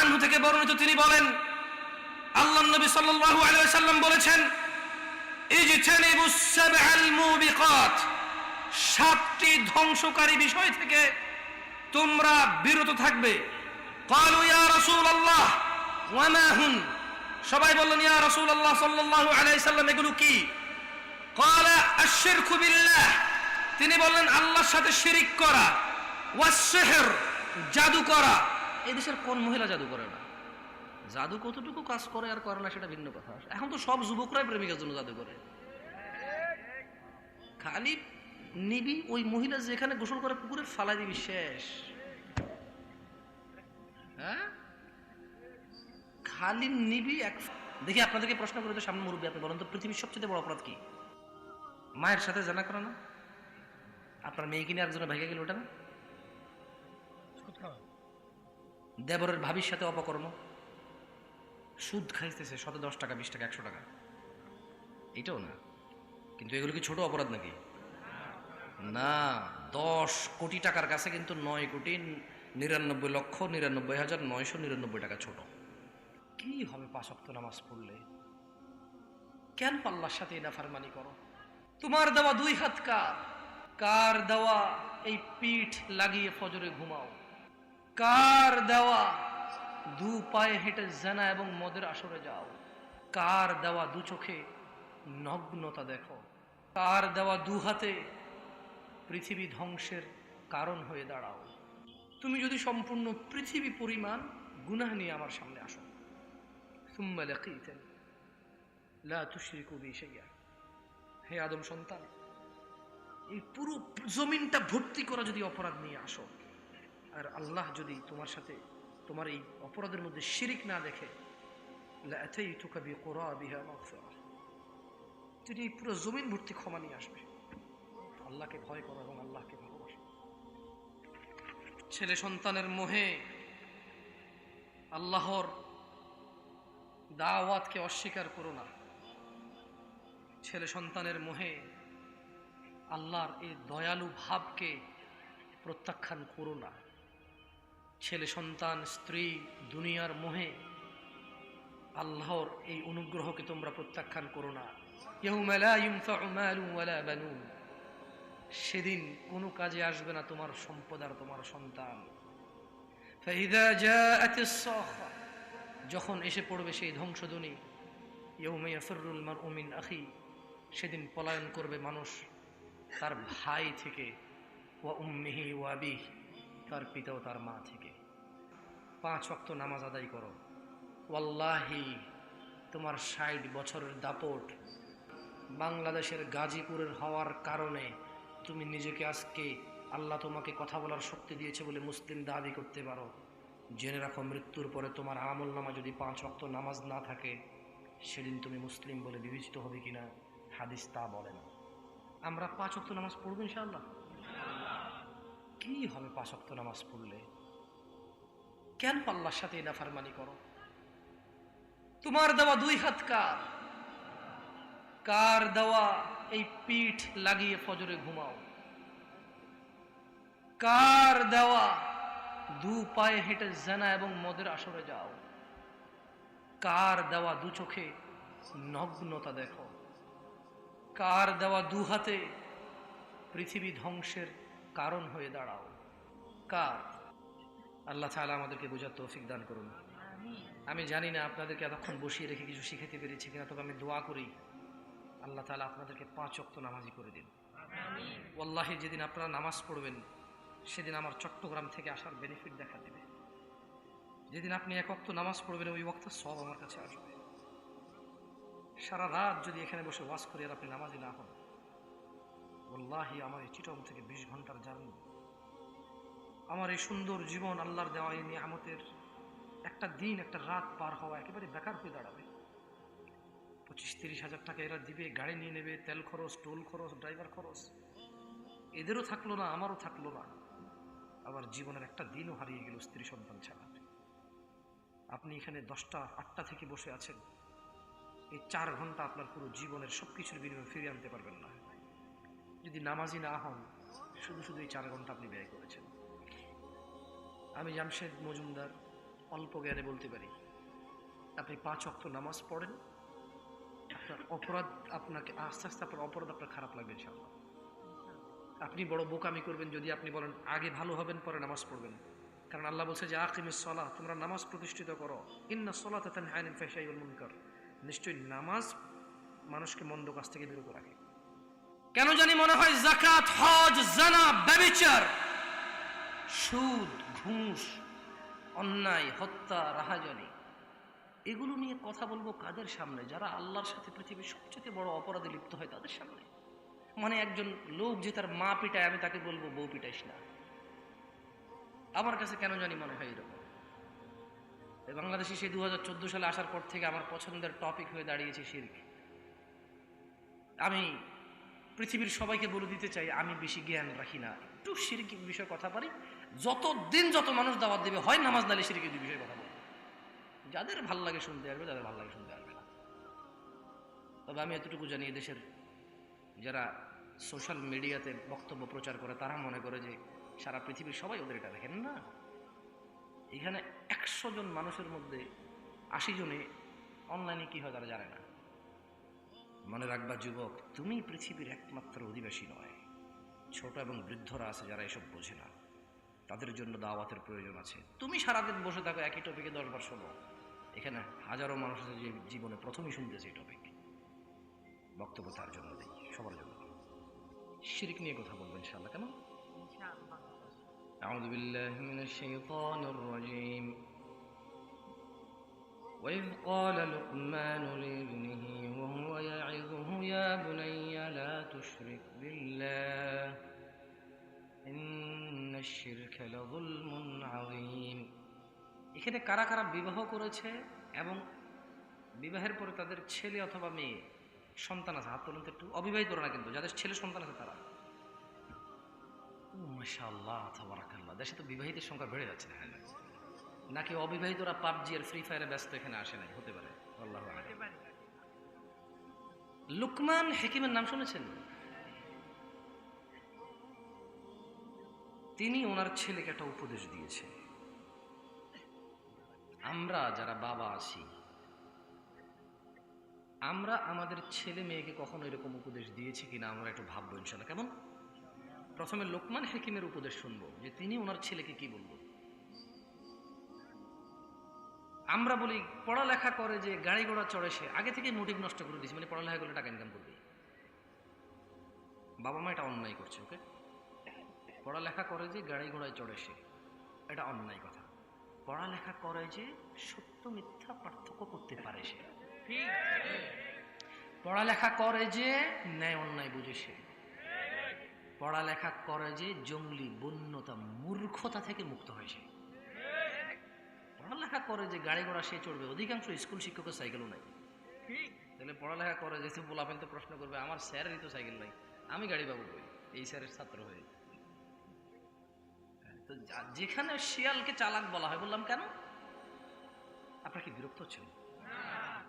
আনহু থেকে বর্ণিত তিনি বলেন, আল্লাহ নবী সাল্লাল্লাহু আলাইহি বলেছেন সাতটি ধ্বংসকারী বিষয় থেকে তোমরা বিরত থাকবে। সবাই বললেন, ইয়া রাসূলুল্লাহ সাল্লাল্লাহু আলাইহি সাল্লাম এগুলো কি? তিনি বললেন, আল্লাহর সাথে শিরিক করা জাদু করা এই দেশের কোন মহিলা জাদু করে না? জাদু কতটুকু কাজ করে আর করে না সেটা ভিন্ন কথা। এখন তো সব যুবকরাই প্রেমিকার জন্য জাদু করে। খালি নিবি ওই মহিলা যেখানে গোসল করে পুকুরে ফালাই দিবি শেষ। হ্যাঁ? খালি নিবি এক দেখি আপনাদেরকে প্রশ্ন করে তো সামনে মুরব্বী, আপনি বলেন তো পৃথিবীর সবচেয়ে বড় অপরাধ কি? মায়ের সাথে জানা করে না আপনার মেয়ে কিনে একজনের ভেঙে গেল ওটা না? দেবরের ভাবির সাথে অপকর্ম। সুদ খাইতেছে, শত দশ টাকা, বিশ টাকা, একশো টাকা। এটাও না। কিন্তু এগুলো কি ছোট অপরাধ নাকি? না, দশ কোটি টাকার কাছে কিন্তু নয় কোটি নিরানব্বই লক্ষ, নিরানব্বই হাজার নয়শো নিরানব্বই টাকা ছোট। কি হবে পাঁচক্ত নামাজ পড়লে? কেন পাল্লার সাথে নাফারমানি করো? তোমার দেওয়া দুই হাত কার? কার দেওয়া এই পিঠ লাগিয়ে ফজরে ঘুমাও? কার দেওয়া? দু পায়ে হেঁটে জানা এবং মদের আসরে যাও। কার দেওয়া দু চোখে? নগ্নতা দেখো। কার দেওয়া দু হাতে? পৃথিবী ধ্বংসের কারণ হয়ে দাঁড়াও। তুমি যদি সম্পূর্ণ পৃথিবী পরিমাণ, গুনাহ নিয়ে আমার সামনে আসো। হে আদম সন্তান, এই পুরো জমিনটা ভর্তি করা যদি অপরাধ নিয়ে আসো। আর আল্লাহ যদি তোমার সাথে, তোমার এই অপরাধের মধ্যে শিরিক না দেখে তিনি পুরো জমিন ভর্তি ক্ষমা নিয়ে আসবে, আল্লাহকে ভয় করো এবং আল্লাহকে ভালোবাসো। ছেলে সন্তানের মোহে আল্লাহর দাওয়াতকে অস্বীকার করো না। ছেলে সন্তানের মোহে আল্লাহর এই দয়ালু ভাবকে প্রত্যাখ্যান করো না। ছেলে, সন্তান, স্ত্রী, দুনিয়ার মোহে আল্লাহর এই অনুগ্রহকে তোমরা প্রত্যাখ্যান করো না। সেদিন কোনো কাজে আসবে না তোমার সম্পদ আর তোমার সন্তান। যখন এসে পড়বে সেই ধ্বংসধ্বনি। ইয়ৌমে ইয়াফিরুল মারউ মিন আখি। সেদিন পলায়ন করবে মানুষ তার ভাই থেকে। ওয়া উম্মিহি ওয়া আবিহ। তার পিতা ও তার মা থেকে। পাঁচ ওয়াক্ত নামাজ আদায় করো। ওয়াল্লাহি, তোমার ষাট বছরের দাপট বাংলাদেশের গাজীপুরের হওয়ার কারণে তুমি নিজেকে আজকে আল্লাহ তোমাকে কথা বলার শক্তি দিয়েছে বলে মুসলিম দাবি করতে পারো। জেনে রাখো, মৃত্যুর পরে তোমার আমল নামা যদি পাঁচ অক্ত নামাজ না থাকে, সেদিন তুমি মুসলিম বলে বিবেচিত হবে কিনা, হাদিস তা বলে না। আমরা পাঁচ অক্ত নামাজ পড়ব ইনশাআল্লাহ? কি হবে পাঁচ অক্ত নামাজ পড়লে? কেন পাল্লার সাথে নাফারমানি করো? তোমার দেওয়া দুই হাত কার? কার দেওয়া এই পিঠ লাগিয়ে ফজরে ঘুমাও? কার দেওয়া দু পায়ে হেঁটে জানা এবং মদের আসরে যাও? কার দেওয়া দু চোখে নগ্নতা দেখো? কার দেওয়া দু হাতে পৃথিবী ধ্বংসের কারণ হয়ে দাঁড়াও। কার? আল্লাহ তাআলা আমাদেরকে বোঝার তৌফিক দান করুন। আমি জানি না আপনাদেরকে এতক্ষণ বসিয়ে রেখে কিছু শিখাতে পেরেছি কিনা তবে আমি দোয়া করি আল্লাহ তাআলা আপনাদেরকে পাঁচ অক্ত নামাজি করে দিন। ওয়াল্লাহি যেদিন আপনারা নামাজ পড়বেন সেদিন আমার চট্টগ্রাম থেকে আসার বেনিফিট দেখা দেবে। যেদিন আপনি এক অক্ত নামাজ পড়বেন ওই ওক্ত সব আমার কাছে আসবে। সারা রাত যদি এখানে বসে ওয়াজ করি আর আপনি নামাজি না হন ওল্লাহি, আমার এই চিটং থেকে বিশ ঘণ্টার জার্নি। আমার এই সুন্দর জীবন আল্লাহর দেওয়া এই নিয়ামতের একটা দিন, একটা রাত পার হওয়া একেবারে বেকার হয়ে দাঁড়াবে। পঁচিশ তিরিশ হাজার টাকা এরা দিবে, গাড়ি নিয়ে নেবে, তেল খরচ, টোল খরচ, ড্রাইভার খরচ। এদেরও থাকল না, আমারও থাকল না। আবার জীবনের একটা দিনও হারিয়ে গেল স্ত্রী সন্তান ছাড়া। আপনি এখানে দশটা, আটটা থেকে বসে আছেন। এই চার ঘণ্টা আপনার পুরো জীবনের সব কিছুর বিনিময়ে ফিরিয়ে আনতে পারবেন না। যদি নামাজি না হন, শুধু শুধু এই চার ঘণ্টা আপনি ব্যয় করেছেন। আমি জামশেদ মজুমদার অল্প জ্ঞানে বলতে পারি, আপনি পাঁচ অক্ত নামাজ পড়েন, আপনার অপরাধ আপনাকে, আস্তে আস্তে আপনার অপরাধ আপনার খারাপ লাগবে ইনশাআল্লাহ। আপনি বড় বোকামি করবেন যদি আপনি বলেন, আগে ভালো হবেন, পরে নামাজ পড়বেন। কারণ আল্লাহ বলছে যে আকিমের সলা তোমরা নামাজ প্রতিষ্ঠিত করো। ইন্না সলা তাতান হায়নিন ফেসাইউল মুনকার। নিশ্চয়ই নামাজ মানুষকে মন্দ কাজ থেকে বিরত রাখে। কেন জানি মনে হয় জাকাত হজ, জানা, ব্যবিচার, সুদ, ঘুষ, অন্যায়, হত্যা, রাহাজানি, এগুলো নিয়ে কথা বলব কাদের সামনে? যারা আল্লাহর সাথে পৃথিবীর সবচেয়ে বড় অপরাধে লিপ্ত হয় তাদের সামনে? মানে একজন লোক যে তার মা পিটায়, আমি তাকে বলব বউ পিটাইস না। আমার কাছে কেন জানি মনে হয় এরকম? বাংলাদেশে সেই দু সালে আসার পর থেকে আমার পছন্দের টপিক হয়ে দাঁড়িয়েছে শিরক। আমি পৃথিবীর সবাইকে বলে দিতে চাই, আমি বেশি জ্ঞান রাখি না। একটু সিরিকি বিষয়ে কথা পারি যত দিন যত মানুষ দাওয়াত দেবে, হয় নামাজ নালে সিরিকি বিষয়ে কথা বলব। যাদের ভালো লাগে শুনতে আসবে, যাদের ভালো লাগে শুনতে আসবে না। তবে আমি এতটুকু জানি দেশের যারা সোশ্যাল মিডিয়াতে বক্তব্য প্রচার করে, তারা মনে করে যে সারা পৃথিবীর সবাই ওদের এটা দেখেন না। এখানে একশো জন মানুষের মধ্যে আশি জনে অনলাইনে কি হয় তারা জানে না। মনে রাখবা যুবক তুমি পৃথিবীর একমাত্র অধিবাসী নয়। ছোট এবং বৃদ্ধরা আছে যারা এসব বোঝে না। তাদের জন্য দাওয়াতের প্রয়োজন আছে। তুমি সারাদিন বসে থাকো একই টপিকে দশবার শোনো। এখানে হাজারো মানুষ আছে যে জীবনে প্রথমেই শুনতেছে এই টপিক বক্তব্য তার জন্য দিই সবার জন্য। শিরিক নিয়ে কথা বলবেন ইনশাআল্লাহ কেন আউযু وإذ قال لقمان لابنه وهو يعظه يا بني لا تشرك بالله إن الشرك لظلم عظيم এখানে কারা কারা বিবাহ করেছে এবং বিবাহের পরে তাদের ছেলে অথবা মেয়ে সন্তান আছে হাত তুলুন তো একটু অবিবাহিতরা না কিন্তু যাদের ছেলে সন্তান আছে তারা মাশাআল্লাহ তাবারাকাল্লাহ দেশে তো বিবাহিতের সংখ্যা বেড়ে যাচ্ছে দেখা যাচ্ছে নাকি অবিবাহিতরা পাবজি আর ফ্রি ফায়ারে ব্যস্ত এখানে আসে নাই? হতে পারে। আল্লাহ লুকমান হেকিমের নাম শুনেছেন? তিনি ওনার ছেলেকে একটা উপদেশ দিয়েছে। আমরা যারা বাবা আছি আমরা আমাদের ছেলে মেয়েকে কখনো এরকম উপদেশ দিয়েছি কিনা আমরা একটু ভাববো ইনশাল্লাহ কেমন? প্রথমে লোকমান হেকিমের উপদেশ শুনব যে তিনি ওনার ছেলেকে কি বলব? আমরা বলি পড়ালেখা করে যে গাড়ি ঘোড়া চড়ে সে আগে থেকে মোটিভ নষ্ট করে দিয়েছে মানে পড়ালেখা করলে টাকা ইনকাম করবে। বাবা মা এটা অন্যায় করছে ওকে পড়ালেখা করে যে গাড়ি ঘোড়ায় চড়ে সে এটা অন্যায় কথা। পড়ালেখা করে যে সত্য মিথ্যা পার্থক্য করতে পারে সে। পড়ালেখা করে যে ন্যায় অন্যায় বুঝে সে। পড়ালেখা করে যে জঙ্গলি বন্যতা মূর্খতা থেকে মুক্ত হয়েছে পড়ালেখা করে যে গাড়ি ঘোড়া সে চড়বে অধিকাংশ স্কুল শিক্ষকের সাইকেলও নাই। তাহলে পড়ালেখা করে যে বলাফেন তো প্রশ্ন করবে আমার স্যারেরই তো সাইকেল নাই আমি গাড়ি পাবো কই? এই স্যারের ছাত্র হয়ে। তো যেখানে শিয়ালকে চালাক বলা হয় বললাম কেন? আপনার কি বিরক্ত হচ্ছেন?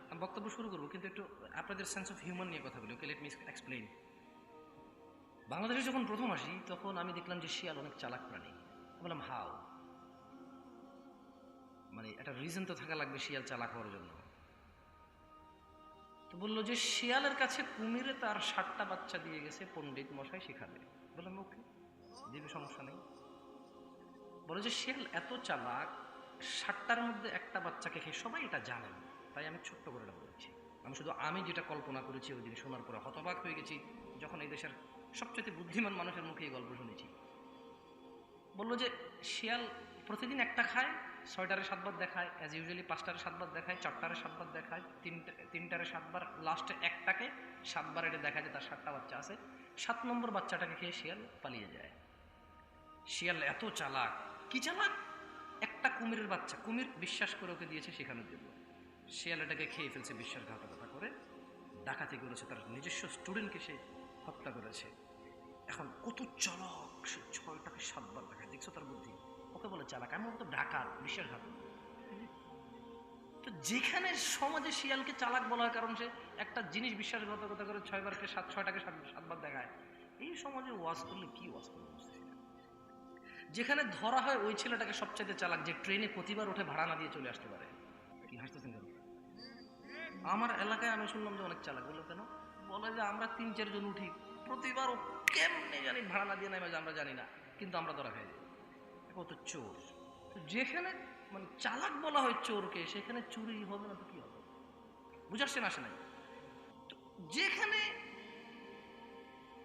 আমি বক্তব্য শুরু করব কিন্তু একটু আপনাদের সেন্স অফ হিউম্যান নিয়ে কথা বলি। ওকে লেট মি এক্সপ্লেইন বাংলাদেশে যখন প্রথম আসি তখন আমি দেখলাম যে শিয়াল অনেক চালাক প্রাণী। বললাম হাও। মানে একটা রিজন তো থাকা লাগবে শিয়াল চালাক হওয়ার জন্য। তো বলল যে শিয়ালের কাছে কুমিরে তার সাতটা বাচ্চা দিয়ে গেছে, পণ্ডিত মশাই শেখাবে বললাম, ওকে, দিবে সমস্যা নেই। বলে যে, শিয়াল এত চালাক ষাটটার মধ্যে একটা বাচ্চাকে খেয়ে সবাই এটা জানেন তাই আমি ছোট্ট করে বলেছি। আমি শুধু আমি যেটা কল্পনা করেছি, ওই দিন শোনার পরে হতবাক হয়ে গেছি, যখন এই দেশের সবচেয়ে বুদ্ধিমান মানুষের মুখে এই গল্প শুনেছি। বলল যে, শিয়াল প্রতিদিন একটা খায় ছয়টারে সাতবার দেখায় অ্যাজ ইউজুয়ালি পাঁচটারে সাতবার দেখায়, চারটারে সাতবার দেখায়, তিনটা, তিনটারে সাতবার লাস্টে একটাকে সাতবার এটা দেখা যায় তার সাতটা বাচ্চা আছে। সাত নম্বর বাচ্চাটাকে খেয়ে শিয়াল পালিয়ে যায়। শিয়াল এত চালাক। কি চালাক? একটা কুমিরের বাচ্চা। কুমির বিশ্বাস করে ওকে দিয়েছে শেখানোর জন্য। শিয়াল এটাকে খেয়ে ফেলছে বিশ্বাসঘাতকতা করে। ডাকাতি করেছে, তার নিজস্ব স্টুডেন্টকে সে হত্যা করেছে। এখন কত চালাক সে ছয়টাকে সাতবার দেখায়। দেখছ তার বুদ্ধি? ওকে বলে চালাক। আমি তো ডাকাত বিশ্বাসঘাতক তো যেখানে সমাজে শিয়ালকে চালাক বলা হয়, কারণ সে একটা জিনিস বিশ্বাসঘাতকতা করে ছয়বারকে সাত, ছয়টাকে সাত, সাতবার দেখায়। এই সমাজে ওয়াজ করলে কি ওয়াজ করবে যেখানে ধরা হয়, ওই ছেলেটাকে সবচাইতে চালাক, যে ট্রেনে প্রতিবার উঠে ভাড়া না দিয়ে চলে আসতে পারে। কি হাসতেছেন কেন? আমার এলাকায় আমি শুনলাম যে অনেক চালাক বলল, কেন? বলে যে, আমরা তিন, চারজন উঠি। প্রতিবার ও কেমনে জানি ভাড়া না দিয়ে নেমে আমরা জানি না, কিন্তু আমরা ধরা খাই কত চোর। যেখানে মানে চালাক বলা হয় চোরকে, সেখানে চুরি হবে না তো কি হবে? বুঝাচ্ছেন আসে নাই যেখানে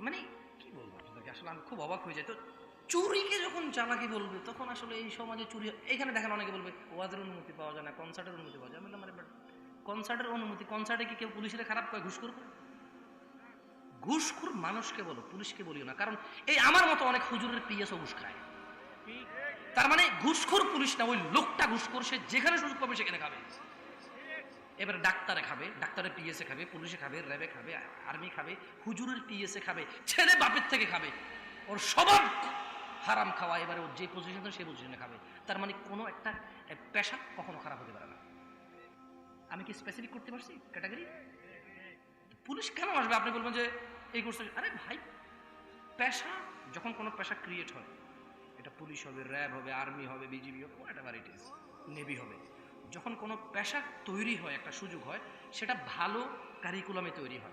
মানে কি বলব আপনাকে আসলে আমি খুব অবাক হয়ে যাই। তো চুরিকে যখন চালাকি বলবে, তখন আসলে এই সমাজে চুরি এখানে দেখেন অনেকে বলবে, ওয়াজের অনুমতি পাওয়া যায় না কনসার্টের অনুমতি পাওয়া যায়। মানে বাট কনসার্টের অনুমতি কনসার্টে কি কেউ পুলিশের খারাপ করে ঘুষ করবে? ঘুষখোর মানুষকে বলো, পুলিশকে বলিও না। কারণ এই আমার মতো অনেক হুজুরের পিএসও ঘুষ খায়। তার মানে ঘুষখোর পুলিশ না, ওই লোকটা ঘুষখোর, সে যেখানে সুযোগ পাবে সেখানে খাবে। এবার ডাক্তারে খাবে ডাক্তারের পিএসএ খাবে, পুলিশে খাবে, র্যাবে খাবে, আর্মি খাবে, হুজুরের পিএসএ খাবে, ছেলে বাপের থেকে খাবে। ওর স্বভাব হারাম খাওয়া, এবারে ওর যে পজিশনে সেই পজিশনে খাবে। তার মানে কোনো একটা পেশা কখনো খারাপ হতে পারে না। আমি কি স্পেসিফিক করতে পারছি ক্যাটাগরি পুলিশ কেন আসবে? আপনি বলবেন যে এই করছে আরে ভাই, পেশা, যখন কোনো পেশা ক্রিয়েট হয় এটা পুলিশ হবে, র্যাব হবে, আর্মি হবে, বিজিবি হবে whatever it is navy হবে। যখন কোনো পেশা তৈরি হয়, একটা সুযোগ হয়, সেটা ভালো কারিকুলামে তৈরি হয়।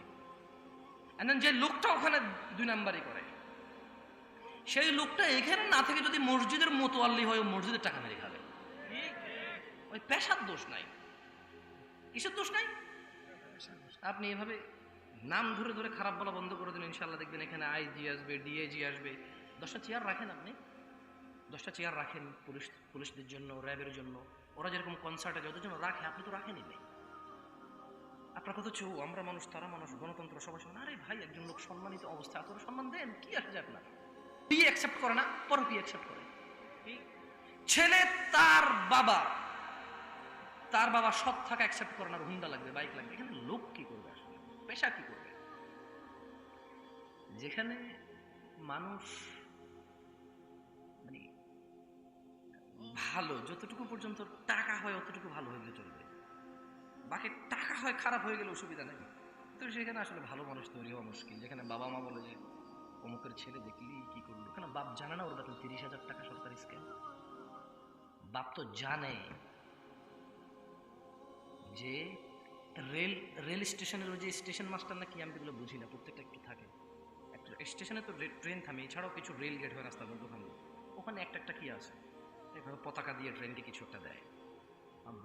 And যে লোকটা ওখানে দুই নাম্বারই করে, সেই লোকটা এখানে না থেকে যদি মসজিদের মোতোয়াল্লি হয় মসজিদের টাকা মেরে খাবে। ওই পেশার দোষ নাই। কিসের দোষ নাই? আপনি এভাবে নাম ধরে ধরে খারাপ বলা বন্ধ করে দিন ইনশাল্লাহ দেখবেন এখানে আইজি আসবে ডিএজি আসবে। দশটা চেয়ার রাখেন আপনি। দশটা চেয়ার রাখেন পুলিশ, পুলিশদের জন্য, র্যাবের জন্য। ওরা যেরকম কনসার্টে যাদের জন্য রাখে, আপনি তো রাখেনই নেই আপনার কথা চৌ আমরা মানুষ, তারা মানুষ, গণতন্ত্র, সবাই সমান। আরে ভাই, একজন লোক সম্মানিত অবস্থা এত সম্মান দেন, কি আসে আপনার? বিয়ে অ্যাকসেপ্ট করে না, পর বিয়ে অ্যাকসেপ্ট করে। ছেলে তার বাবা। তার বাবা সৎ থাকা অ্যাকসেপ্ট করে না হুন্ডা লাগবে বাইক লাগবে। এখানে লোক কি করবে আসলে? পেশা কি করবে? যেখানে মানুষ ভালো, যতটুকু পর্যন্ত টাকা হয় অতটুকু ভালো হয়ে চলবে। বাকি টাকা হয় খারাপ হয়ে গেলে অসুবিধা নেই। তো সেখানে আসলে ভালো মানুষ তৈরি হওয়া মুশকিল। যেখানে বাবা মা বলে যে, অমুকের ছেলে দেখলি কি করল? কেন? বাপ জানে না ওর বেতন তিরিশ হাজার টাকা সরকারি স্ক্যাম বাপ তো জানে যে রেল রেল স্টেশনের ওই যে স্টেশন মাস্টার না কি, আমি এগুলো বুঝি না, প্রত্যেকটা একটু থাকে। একটা স্টেশনে তো ট্রেন থামে, এছাড়াও কিছু রেল গেট হয় রাস্তার মধ্যে ওখানে ওখানে একটা একটা কি আছে? এভাবে পতাকা দিয়ে ট্রেনকে কিছু একটা দেয়।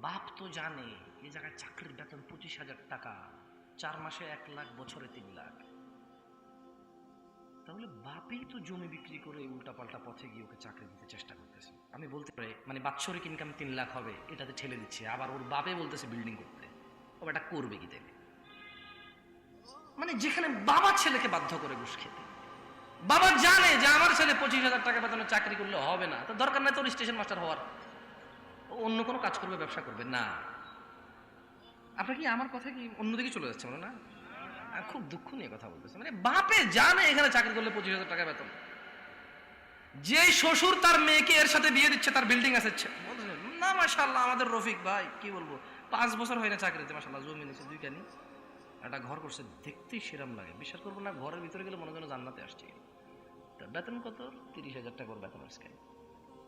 বাপ তো জানে, এই জায়গায় চাকরির বেতন পঁচিশ হাজার টাকা, চার মাসে এক লাখ, বছরে তিন লাখ। তাহলে বাপেই তো জমি বিক্রি করে উল্টাপাল্টা পথে গিয়ে ওকে চাকরি দিতে চেষ্টা করতেছে। আমি বলতে পারি মানে বাৎসরিক ইনকাম তিন লাখ হবে, এটাতে ঠেলে দিচ্ছে। আবার ওর বাপে বলতেছে বিল্ডিং করতে। ও এটা করবে কি থেকে মানে যেখানে বাবা ছেলেকে বাধ্য করে ঘুষ খেতে। বাবা জানে যে আমার ছেলে পঁচিশ হাজার টাকা বেতনে চাকরি করলে হবে না। তো দরকার নাই তোর স্টেশন মাস্টার হওয়ার। অন্য কোনো কাজ করবে, ব্যবসা করবে? না। আপনার কি আমার কথা কি অন্যদিকে চলে যাচ্ছে মনে না? খুব দুঃখ নিয়ে কথা বলতেছে। মানে বাপে জানে এখানে চাকরি করলে পঁচিশ হাজার টাকা বেতন। যে শ্বশুর তার মেয়েকে এর সাথে বিয়ে দিচ্ছে, তার বিল্ডিং আছে না মাশাল্লাহ আমাদের রফিক ভাই, কি বলব? পাঁচ বছর হয় না চাকরিতে মাশাল্লাহ জমি নিচ্ছে দুই কানি একটা ঘর করছে, দেখতেই সেরাম লাগে। বিশ্বাস করব না, ঘরের ভিতরে গেলে মনে যেন জান্নাতে আসছে। তার বেতন কত? তিরিশ হাজার টাকা বেতন আসছে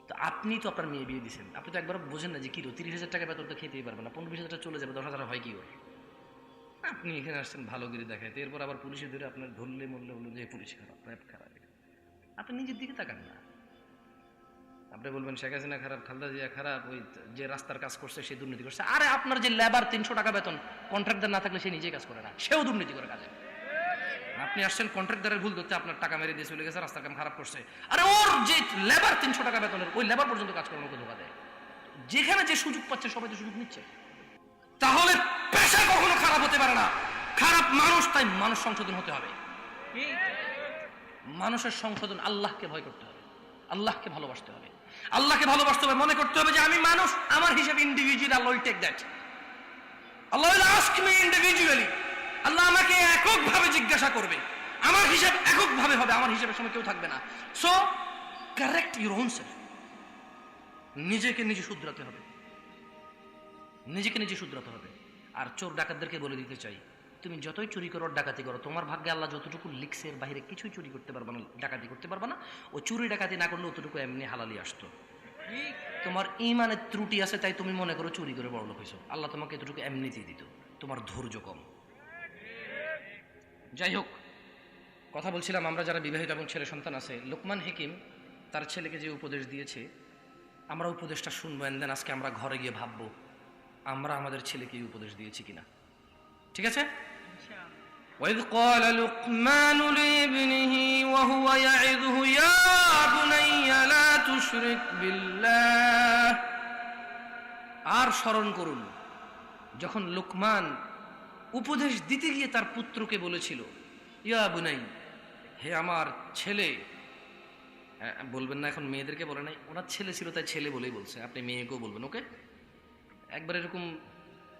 তো আপনি তো আপনার মেয়ে বিয়ে দিয়েছেন। আপনি তো একবার বোঝেন না যে কি তিরিশ হাজার টাকা বেতন তো খেতেই পারবেন না, পনেরো বিশ হাজার টাকা চলে যাবে, দশ হাজার হয় কি ওর আপনি এখানে আসছেন ভালো করে দেখাইতে, এরপর আবার পুলিশে ধরে আপনার ধরলে, মরলে বলল যে পুলিশ খারাপ খারাপ। আপনি নিজের দিকে তাকান না। আপনি বলবেন, শেখ হাসিনা খারাপ, খালদা জিয়া খারাপ, ওই যে রাস্তার কাজ করছে, সে দুর্নীতি করছে। আরে আপনার যে লেবার তিনশো টাকা বেতন কন্ট্রাক্টর না থাকলে সে নিজেই কাজ করে না, সেও দুর্নীতি করে কাজে। আপনি আসছেন কন্ট্রাক্টরের ভুল ধরতে আপনার টাকা মেরে দিয়ে চলে গেছে, রাস্তার কাম খারাপ করছে। আরে ওর যে লেবার তিনশো টাকা বেতনের, ওই লেবার পর্যন্ত কাজ করার ধোকা দেয়। যেখানে যে সুযোগ পাচ্ছে, সবাই তো সুযোগ নিচ্ছে। তাহলে পেশা কখনো খারাপ হতে পারে না। খারাপ মানুষ, তাই মানুষ সংশোধন হতে হবে। মানুষের সংশোধন আল্লাহকে ভয় করতে হবে। আল্লাহকে ভালোবাসতে হবে। আল্লাহকে ভালোবাসতে হবে, মনে করতে হবে যে আমি মানুষ, আমার হিসাবে individual Allah take that Allah ask me individually Allah আমাকে এককভাবে জিজ্ঞাসা করবে। আমার হিসাব এককভাবে হবে, আমার হিসাবের সময় কেউ থাকবে না। So correct your own self নিজেকে নিজে শুধরাতে হবে। নিজেকে নিজে শুধরাতে হবে। আর চোর ডাকাতদেরকে বলে দিতে চাই তুমি যতই চুরি করো ডাকাতি করো। তোমার ভাগ্যে আল্লাহ যতটুকু লিখছে, এর বাইরে কিছুই চুরি করতে পারবে না, ডাকাতি করতে পারবে না। ও চুরি ডাকাতি না করলে অতটুকু এমনি হালালি আসতো। তোমার ইমানের ত্রুটি আছে, তাই তুমি মনে করো চুরি করে বড় লোক হয়েছো আল্লাহ তোমাকে এতটুকু এমনিতেই দিত। তোমার ধৈর্য কম। যাই হোক, কথা বলছিলাম, আমরা যারা বিবাহিত এবং ছেলে সন্তান আছে, লোকমান হেকিম তার ছেলেকে যে উপদেশ দিয়েছে, আমরা উপদেশটা শুনব এন দেন আজকে আমরা ঘরে গিয়ে ভাববো, আমরা আমাদের ছেলেকে উপদেশ দিয়েছি কিনা। ঠিক আছে? وإذ قال لقمان لابنه وهو يعظه يا بني لا تشرك بالله আর স্মরণ করুন যখন লোকমান উপদেশ দিতে গিয়ে তার পুত্রকে বলেছিল ইয়া বুনাই হে আমার ছেলে হ্যাঁ, বলবেন না এখন মেয়েদেরকে বলে নাই ওনার ছেলে ছিল তাই ছেলে বলেই বলছে আপনি মেয়েকেও বলবেন ওকে একবার এরকম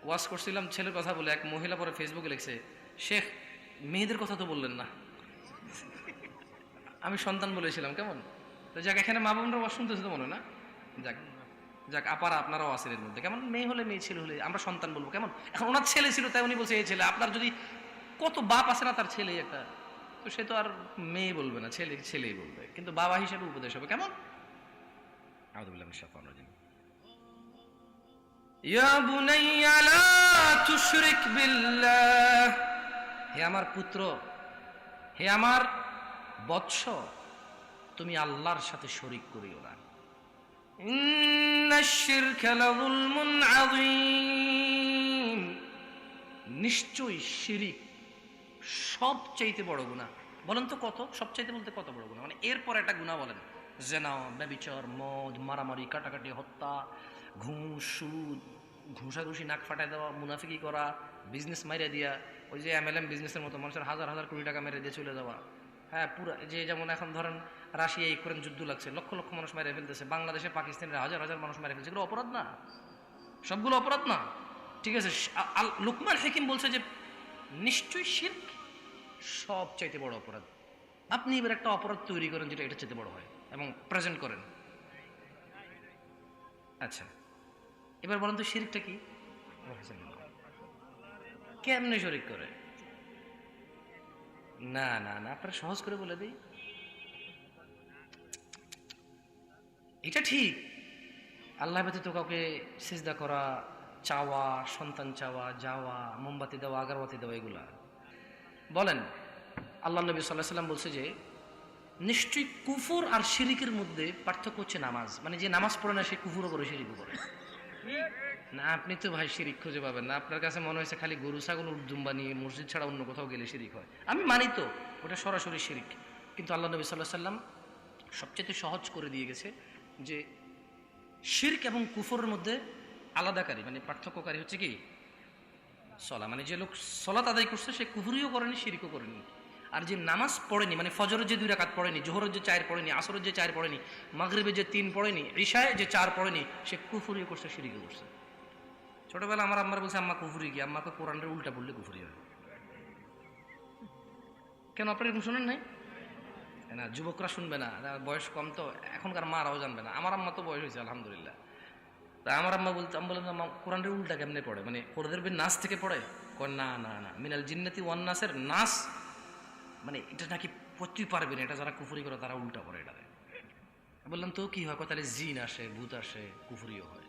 ওয়াশ করছিলাম ছেলের কথা বলে এক মহিলা পরে ফেসবুকে লিখছে শেখ মেয়েদের কথা তো বললেন না। আমি সন্তান বলেছিলাম, কেমন? তো যাক, এখানে মা বোনরা ওয়াশ শুনতেছে তো মনে না? যাক যাক, আপারা আপনারাও আছেন এর মধ্যে। কেমন? মেয়ে হলে মেয়ে, ছেলে হলে আমরা সন্তান বলব, কেমন? এখন ওনার ছেলে ছিল, তাই উনি বলছে, এই ছেলে, আপনার যদি কত বাপ আছে না, তার ছেলে একটা। তো সে তো আর মেয়ে বলবে না, ছেলে, ছেলেই বলবে। কিন্তু বাবা হিসেবে উপদেশ হবে, কেমন? মিনাশ শাইতানির রাজিম। ইয়া বুনাইয়া, লা তুশরিক বিল্লাহ। হে আমার পুত্র, হে আমার বৎস, তুমি আল্লাহর সাথে শরিক করিও না। নিশ্চয়ই শিরিক সবচাইতে বড় গুণা বলেন তো কত? সবচাইতে বলতে কত বড় গুণা মানে এরপর একটা গুণা বলেন। জেনা ব্যবিচার মদ, মারামারি, কাটাকাটি, হত্যা, ঘুষ, সুদ, ঘুষাঘুষি, নাক ফাটায় দেওয়া, মুনাফিকি করা, বিজনেস মাইরে দিয়া ওই যে এমএলএম বিজনেসের মতো, মানুষের হাজার হাজার কোটি টাকা মেরে দিয়ে চলে যাওয়া। হ্যাঁ পুরো, যে যেমন এখন ধরেন রাশিয়া ইউক্রেন যুদ্ধ লাগছে, লক্ষ লক্ষ মানুষ মেরে ফেলতেছে, বাংলাদেশে পাকিস্তানের হাজার হাজার মানুষ মেরে ফেলছে, এগুলো অপরাধ না। সবগুলো অপরাধ না। ঠিক আছে লুকমান হাকিম বলছে যে, নিশ্চয়ই শির্ক সব চাইতে বড় অপরাধ। আপনি এবার একটা অপরাধ তৈরি করেন যেটা এটা চাইতে বড় হয় এবং প্রেজেন্ট করেন। আচ্ছা এবার বলেন তো শিরিকটা কি? কেমনে শরিক করে? না না না, আপনারা সহজ করে বলে দিই। এটা ঠিক। আল্লাহ ব্যতীত কাউকে সিজদা করা, চাওয়া, সন্তান চাওয়া, যাওয়া, মোমবাতি দেওয়া, আগারবাতি দেওয়া, এগুলা। বলেন, আল্লাহ নবী সাল্লাহ সাল্লাম বলছে যে, নিশ্চয়ই কুফর আর শিরিকের মধ্যে পার্থক্য হচ্ছে নামাজ। মানে যে নামাজ পড়ে না, সে কুফুরও করে, শিরিকও করে। না, আপনি তো ভাই শিরিক খুঁজে পাবেন না। আপনার কাছে মনে হয়েছে খালি গরু, ছাগল, উর্দুম নিয়ে মসজিদ ছাড়া অন্য কোথাও গেলে শিরিক হয়। আমি মানি তো, ওটা সরাসরি শিরিক। কিন্তু আল্লাহ নবী সাল্লাহ সাল্লাম সবচেয়ে সহজ করে দিয়ে গেছে যে শির্ক এবং কুফরের মধ্যে আলাদাকারী মানে পার্থক্যকারী হচ্ছে কি? সলা। মানে যে লোক সলাত আদায় করছে, সে কুহুরিও করেনি, শিরিকও করেনি। আর যে নামাজ পড়েনি মানে ফজরের যে দুই রাকাত পড়েনি, জোহরের যে চার পড়েনি, আসরের যে চার পড়েনি, মাগরিবের যে তিন পড়েনি, ঈশায় যে চার পড়েনি, সে কুফুরিও করছে, শিরিকও করছে। ছোটবেলা আমার আম্মার বলছে, আম্মা, কুফুরি কি আম্মাকে কোরআনের উল্টা পড়লে কুফুরি হয়। কেন, আপনারা এরকম শোনেন নাই? না, যুবকরা শুনবে না বয়স কম তো, এখনকার মারাও জানবে না। আমার আম্মা তো বয়স হয়েছে, আলহামদুলিল্লাহ। তা আমার আম্মা বলতে আমি বললাম আম্মা, কোরআনের উল্টা কেমনে পড়ে? মানে কোরদের নাচ থেকে পড়ে? কয়, না না না, মিনাল জিন্নাতি ওয়ান নাসের নাচ মানে এটা নাকি পড়তেই পারবে না, এটা যারা কুফুরি করে তারা উল্টা পড়ে এটা বললাম, তো কি হয়? তাহলে জিন আসে, ভূত আসে, কুফুরিও হয়।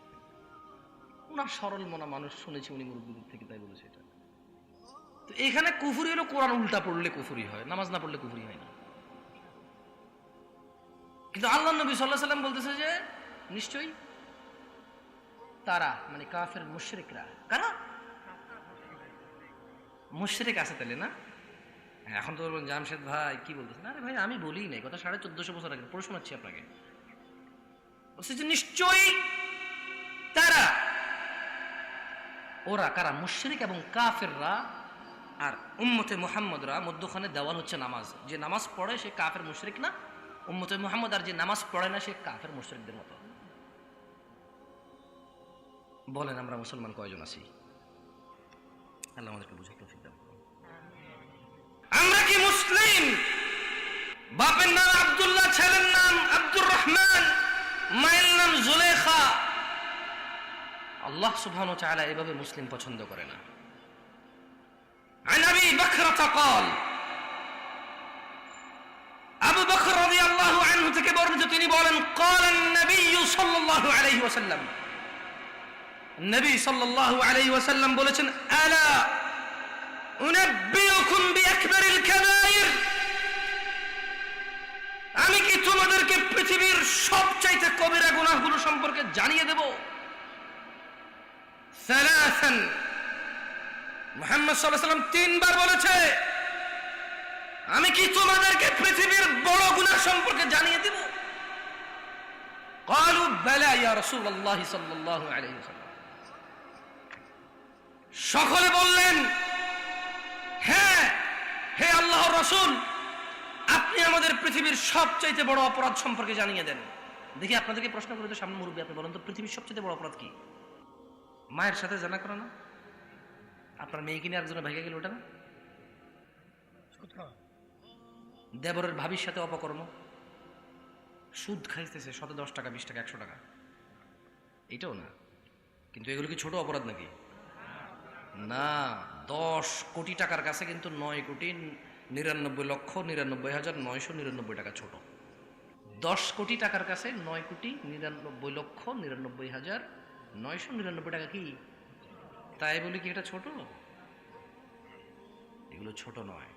ওনার সরল মনা মানুষ শুনেছি উনি মুরব্বীদের থেকে তাই বলেছে এটা। তো এখানে কুফুরি হলো কোরআন উল্টা পড়লে কুফুরি হয় নামাজ না পড়লে কুফুরি হয় না। কিন্তু আল্লাহ নবী সাল্লাহ সাল্লাম বলতেছে যে নিশ্চয়ই তারা মানে কাফের মুশরিকরা কারা? মুশরিক আছে তাহলে না? হ্যাঁ, এখন তো বলবেন জামশেদ ভাই কি বলতেছেন? আরে ভাই আমি বলি নাই কথা সাড়ে চোদ্দশো বছর আগে পড়ে শোনাচ্ছি আপনাকে। বলছে যে নিশ্চয়ই তারা ওরা কারা? মুশরিক এবং কাফেররা আর উম্মতে মুহাম্মদরা মধ্যখানে দেওয়াল হচ্ছে নামাজ। যে নামাজ পড়ে সে কাফের মুশরিক না, উম্মতে মুহাম্মদ আর যে নামাজ পড়ে না, সে কাফের মুশরিকদের মতো। বলেন আমরা মুসলমান কয়জন আছি? আল্লাহ আমাদেরকে বুঝে তৌফিক দান আমরা কি মুসলিম? বাপের নাম আব্দুল্লাহ, ছেলের নাম আব্দুর রহমান, মায়ের নাম জুলেখা আল্লাহ সুবহান চালা এভাবে মুসলিম পছন্দ করে না। আবু বকর রাদিয়াল্লাহু আনহু থেকে বর্ণিত তিনি বলেন ক্বালান নবী সাল্লাল্লাহু আলাইহি ওয়াসাল্লাম। নবী সাল্লাল্লাহু আলাইহি ওয়াসাল্লাম বলেছেন, আলা উনাব্বিউকুম বিআকবারিল কাবাইর আমি কি তোমাদেরকে পৃথিবীর সবচাইতে কবিরা গুনাহগুলো সম্পর্কে জানিয়ে দেবো? সালাসান মুহাম্মদ সাল্লাল্লাহু আলাইহি ওয়াসাল্লাম তিনবার বলেছে আমি কি তোমাদেরকে পৃথিবীর বড় গুনাহ সম্পর্কে জানিয়ে দেব قالوا بلى يا رسول الله صلى الله عليه وسلم সকলে বললেন হ্যাঁ হে আল্লাহ রসুল আপনি আমাদের পৃথিবীর সবচাইতে বড় অপরাধ সম্পর্কে জানিয়ে দেন দেখি আপনাদেরকে প্রশ্ন করে তো সামনে মুরব্বী আপনি বলেন তো পৃথিবীর সবচেয়ে বড় অপরাধ কি মায়ের সাথে জানা করো না। আপনার মেয়ে কিনে একজনে ভেঙে গেল ওটা না? দেবরের ভাবির সাথে অপকর্ম। সুদ খাইতেছে শত দশ টাকা, বিশ টাকা, একশো টাকা। এটাও না। কিন্তু এগুলো কি ছোট অপরাধ নাকি? না, দশ কোটি টাকার কাছে কিন্তু নয় কোটি নিরানব্বই লক্ষ নিরানব্বই হাজার নয়শো নিরানব্বই টাকা ছোট। দশ কোটি টাকার কাছে নয় কোটি নিরানব্বই লক্ষ নিরানব্বই হাজার নয়শো নিরানব্বই টাকা কি? তাই বলি কি এটা ছোট? এগুলো ছোট নয়।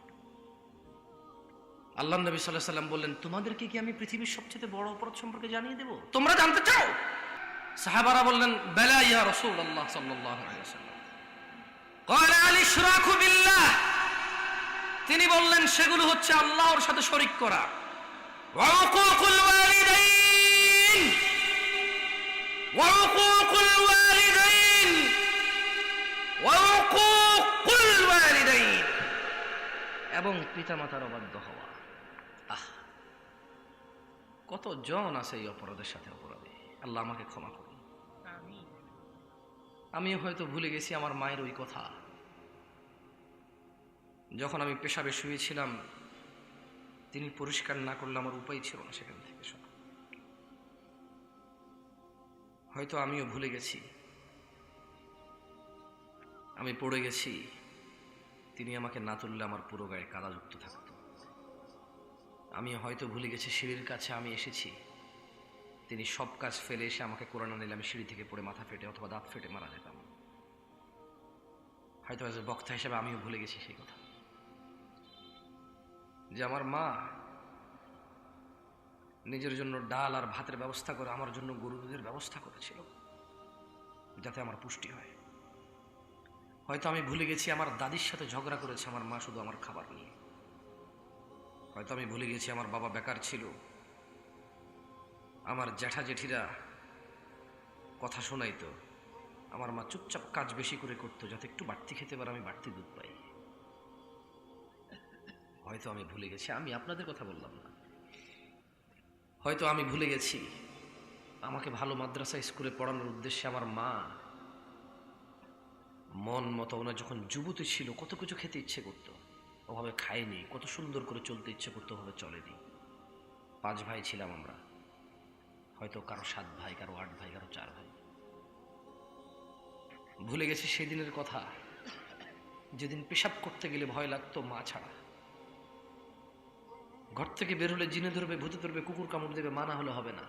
আল্লাহ নবী সাল্লাহ সাল্লাম বললেন, তোমাদেরকে কি আমি পৃথিবীর সবচেয়ে বড় অপরাধ সম্পর্কে জানিয়ে দেব? তোমরা জানতে চাও? সাহাবারা বললেন, বেলা ইয়া রসুল আল্লাহ সাল্লাহ তিনি বললেন, সেগুলো হচ্ছে আল্লাহর সাথে শরিক করা। وعقوق الوالدين وعقوق الوالدين এবং পিতামাতার অবাধ্য হওয়া আহ কত জন আছে এই অপরাধের সাথে অপরাধী আল্লাহ আমাকে ক্ষমা করুন আমিও হয়তো ভুলে গেছি আমার মায়ের ওই কথা যখন আমি পেশাবে শুয়েছিলাম তিনি পরিষ্কার না করলে আমার উপায় ছিল না সেখান থেকে হয়তো আমিও ভুলে গেছি। আমি পড়ে গেছি। তিনি আমাকে না তুললে আমার পুরো গায়ে কাদাযুক্ত থাকত। আমি হয়তো ভুলে গেছি সিঁড়ির কাছে আমি এসেছি। তিনি সব কাজ ফেলে এসে আমাকে কোরআন নিলে আমি সিঁড়ি থেকে পড়ে মাথা ফেটে অথবা দাঁত ফেটে মারা যেতাম। হয়তো বক্তা হিসেবে আমিও ভুলে গেছি সেই কথা। যে আমার মা নিজের জন্য ডাল আর ভাতের ব্যবস্থা করে আমার জন্য গরু দুধের ব্যবস্থা করেছিল, যাতে আমার পুষ্টি হয়। হয়তো আমি ভুলে গেছি, আমার দাদির সাথে ঝগড়া করেছে আমার মা শুধু আমার খাবার নিয়ে। হয়তো আমি ভুলে গেছি, আমার বাবা বেকার ছিল। আমার জ্যাঠা জেঠিরা কথা শোনাইতো, আমার মা চুপচাপ কাজ বেশি করে করতো, যাতে একটু বাড়তি খেতে পারে, আমি বাড়তি দুধ পাই। হয়তো আমি ভুলে গেছি, আমি আপনাদের কথা বললাম না। হয়তো আমি ভুলে গেছি। আমাকে ভালো মাদ্রাসা স্কুলে পড়ানোর উদ্দেশ্যে আমার মা মন মতো ওনার যখন যুবতী ছিল, কত কিছু খেতে ইচ্ছে করতো। ওভাবে খায়নি, কত সুন্দর করে চলতে ইচ্ছে করতো, ওভাবে চলেনি। পাঁচ ভাই ছিলাম আমরা। হয়তো কারও সাত ভাই, কারও আট ভাই, কারও চার ভাই। ভুলে গেছি সেদিনের কথা। যেদিন পেশাব করতে গেলে ভয় লাগতো মা ছাড়া। ঘর থেকে বের হলে জিনে ধরবে, ভূতে ধরবে, কুকুর কামড় দেবে, মানা হলে হবে না।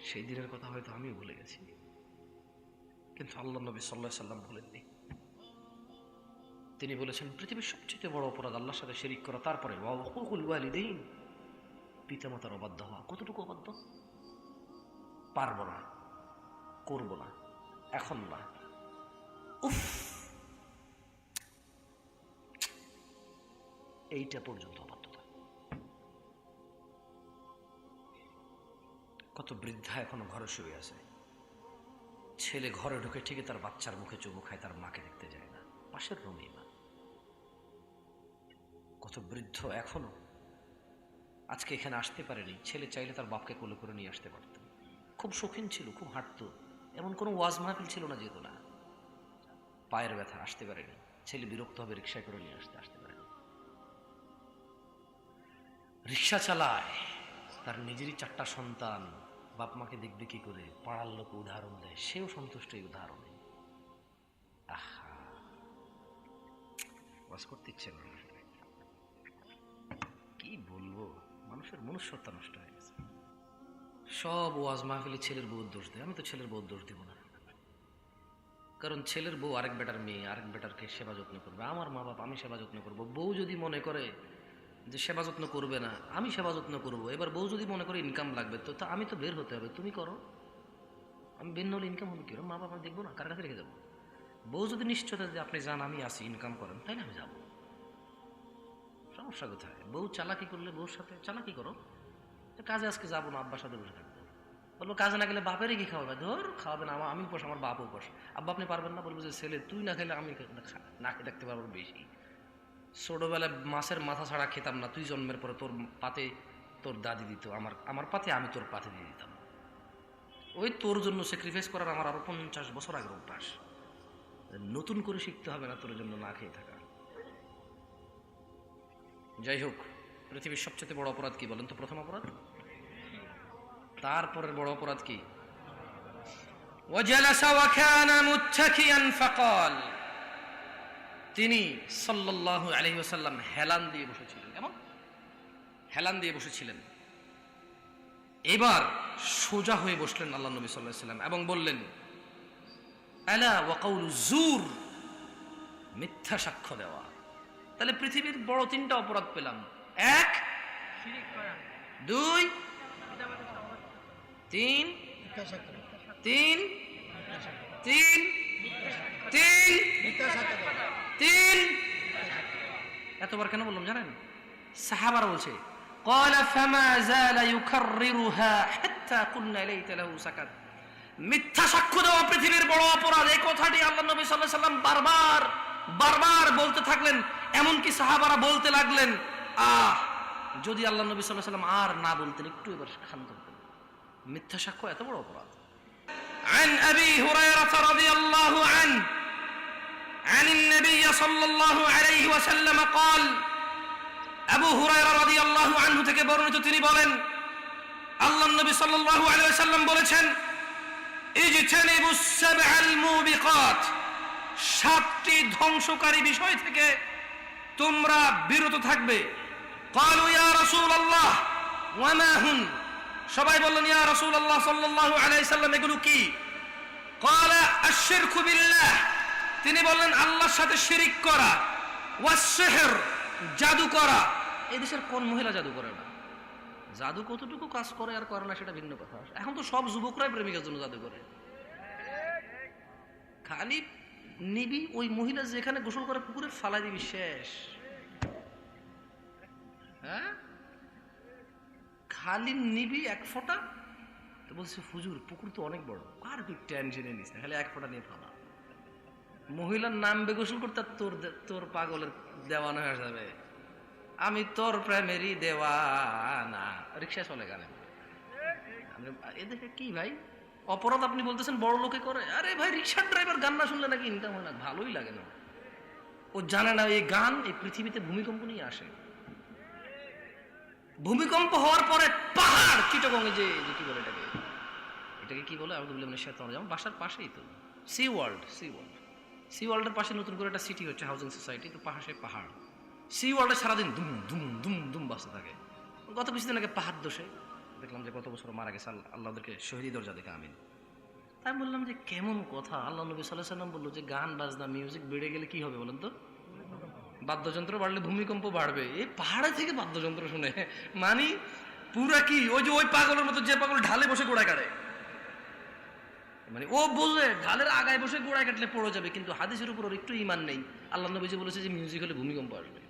সেই দিনের কথা হয়তো আমিও ভুলে গেছি। কিন্তু আল্লাহ নবী সাল্লাহ সাল্লাম ভুলেননি তিনি বলেছেন, পৃথিবীর সবচেয়ে বড় অপরাধ আল্লাহর সাথে শেরিক করা, তারপরে ওয়ালিদাইন। পিতামাতার অবাধ্য হওয়া। কতটুকু অবাধ্য? পারব না, করব না, এখন না। উফ! এইটা পর্যন্ত অবাধ্যতা কত বৃদ্ধা এখনও ঘরে শুয়ে আছে। ছেলে ঘরে ঢুকে ঠিকই তার বাচ্চার মুখে চুমু খায়, তার মাকে দেখতে যায় না। পাশের রুমেই মা। কত বৃদ্ধ এখনও। আজকে এখানে আসতে পারেনি। ছেলে চাইলে তার বাপকে কোলে করে নিয়ে আসতে পারত। খুব শৌখিন ছিল, খুব হাঁটতো। এমন কোনো ওয়াজ মাহফিল ছিল না যেত না। পায়ের ব্যথা, আসতে পারেনি। ছেলে বিরক্ত হবে রিক্সায় করে নিয়ে আসতে আসতে পারেনি। রিক্সা চালায়, তার নিজেরই চারটা সন্তান, বাপ মাকে দেখবে কি করে? পাড়ার লোক উদাহরণ দেয়, সেও সন্তুষ্ট এই উদাহরণে। আহা! ওয়াজ করতে ইচ্ছে। কি বলব? মানুষের মনুষ্যত্ব নষ্ট হয়ে গেছে। সব ওয়াজ মাহফিলে ছেলের বউর দোষ দেয়, আমি তো ছেলের বউর দোষ দিব না। কারণ ছেলের বউ আরেক বেটার মেয়ে, আরেক বেটারকে সেবা যত্ন করবে, আমার মা বাবা আমি সেবা যত্ন করব। বউ যদি মনে করে যে সেবা যত্ন করবে না, আমি সেবা যত্ন করব। এবার বউ যদি মনে করে ইনকাম লাগবে, তো তা আমি তো বের হতে হবে, তুমি করো। আমি বের হলে ইনকাম হবে কি মা বাবা দেখব না? কার কাছে রেখে যাব? বউ যদি নিশ্চয়তা যে আপনি যান, আমি আসি ইনকাম করেন তাই না আমি যাব। সমস্যা কোথায়? বউ চালাকি করলে বউর সাথে চালাকি করো। কাজে আজকে যাব না, আব্বার সাথে বসে থাকব। বলব, কাজে না গেলে বাপেরই কি খাওয়াবে ধর, খাওয়াবে না, আমার আমি উপাস আমার বাপ উপাস আব্বা আপনি পারবেন না, বলব যে ছেলে, তুই না খেলে আমি না খেয়ে থাকতে পারব বেশি। ছোটবেলায় মাছের মাথা ছাড়া খেতাম না তুই জন্মের পরে তোর পাতে তোর দাদি দিত আমার আমার পাতে আমি তোর পাতে দিয়ে দিতাম ওই তোর জন্য স্যাক্রিফাইস করার আমার আরো পঞ্চাশ বছর আগের অভ্যাস নতুন করে শিখতে হবে না তোর জন্য না খেয়ে থাকা যাই হোক পৃথিবীর সবচেয়ে বড় অপরাধ কি বলেন তো প্রথম অপরাধ তারপরের বড় অপরাধ কি وجلس وكان متكئا فقال তিনি আলাইহি ওয়াসাল্লাম হেলান দিয়ে বসেছিলেন। কেমন? হেলান দিয়ে বসেছিলেন। এবার সোজা হয়ে বসলেন আল্লাহ নবী সাল্লাল্লাহু আলাইহি ওয়াসাল্লাম এবং বললেন, আলা ওয়াকাউলু জুর, মিথ্যা সাক্ষ্য দেওয়া। তাহলে পৃথিবীর বড় তিনটা অপরাধ পেলাম। এক দুই, তিন তিন তিন তিন তিন এতবার কেন বললাম জানেন সাহাবারা বলছে قال فما زال يكررها حتى قلنا ليت له سكت মিথ্যা সাক্ষ্য দেওয়া পৃথিবীর বড় অপরাধ এই কথাটি আল্লাহ নবী সাল্লাল্লাহু আলাইহি সাল্লাম বারবার বারবার বলতে থাকলেন এমনকি সাহাবারা বলতে লাগলেন আহ যদি আল্লাহ নবী সাল্লাল্লাহু আলাইহি সাল্লাম আর না বলতেন একটু এবার শান্ত হতেন মিথ্যা সাক্ষ্য এত বড় অপরাধ عن أبي هريرة رضي الله عنه عن النبي صلى الله عليه وسلم قال আবু হুরায়রা রাদিয়াল্লাহু আনহু থেকে বর্ণিত তিনি বলেন আল্লাহ নবী সাল্লাল্লাহু আলাইহি ওয়াসাল্লাম বলেছেন ইজতানিবুস সাবআল মুবিকাত সাতটি ধ্বংসকারী বিষয় থেকে তোমরা বিরত থাকবে قالوا يا رسول الله وما هن সবাই বললেন, ইয়া রাসূলুল্লাহ সাল্লাল্লাহু আলাইহি সাল্লাম, এগুলো কি? ক্বালা, আশ-শিরকু বিল্লাহ। তিনি বললেন, আল্লাহর সাথে শিরিক করা, ওয়াস-সিহর, জাদু করা। এই দেশের কোন মহিলা জাদু করে না? জাদু কতটুকু কাজ করে আর করে না, সেটা ভিন্ন কথা। এখন তো সব যুবকরাই প্রেমিকার জন্য জাদু করে। খালি নিবি, ওই মহিলা যেখানে গোসল করে পুকুরে ফালাই দিবি, শেষ। হ্যাঁ? খালি নিবি এক ফোঁটা? তো বলছে, হুজুর, পুকুর তো অনেক বড়। আর তুই টেনশনে নিস না, খালি এক ফোঁটা নিয়ে ফালা মহিলার নাম বেগোসল করতে তোর তোর পাগলের দেওয়ানো হয়ে যাবে। আমি তোর প্রেমেরই দেওয়ানা। রিক্সা চলে গেলেন। দেখে কি ভাই? অপরাধ আপনি বলতেছেন, বড় লোকে করে? আরে ভাই, রিক্সার ড্রাইভার গান না শুনলে নাকি ইনকাম হয় না, ভালোই লাগে না। ও জানে না, এই গান এই পৃথিবীতে ভূমিকম্প নিয়ে আসে। ভূমিকম্প হওয়ার পরে পাহাড় চিটগং যে কি বলে এটাকে? এটাকে কি বলে? বললাম সেটা যেমন বাসার পাশেই তো। Sea World Sea World Sea ওয়ার্ল্ডের পাশে নতুন করে একটা সিটি হচ্ছে হাউজিং সোসাইটি তো পাশে পাহাড়। সি ওয়ার্ল্ডে সারাদিন দুম দুম দুম দুম বাসতে থাকে। গত কিছুদিন আগে পাহাড় দোষে দেখলাম যে গত বছর মারা গেছে আল্লাহ আল্লাহ ওদেরকে শহীদি দরজা দেখে, আমিন। তাই বললাম যে কেমন কথা? আল্লাহ নবী সাল্লাহ সাল্লাম বলল যে গান, বাজনা মিউজিক বেড়ে গেলে কি হবে বলেন তো? বাদ্যযন্ত্র বাড়লে ভূমিকম্প বাড়বে। এই পাহাড়ে থেকে বাদ্যযন্ত্র শুনে। মানি পুরা কি? ওই যে ওই পাগলের মতো যে পাগল ঢালে বসে গোড়ায় কাটে। মানে ও বললে ঢালের আগায় বসে গোড়ায় কাটলে পড়ে যাবে, কিন্তু হাদিসের উপর ওর একটু ইমান নেই। আল্লাহ নবীজি বলেছে যে, মিউজিক হলে ভূমিকম্প আসবে।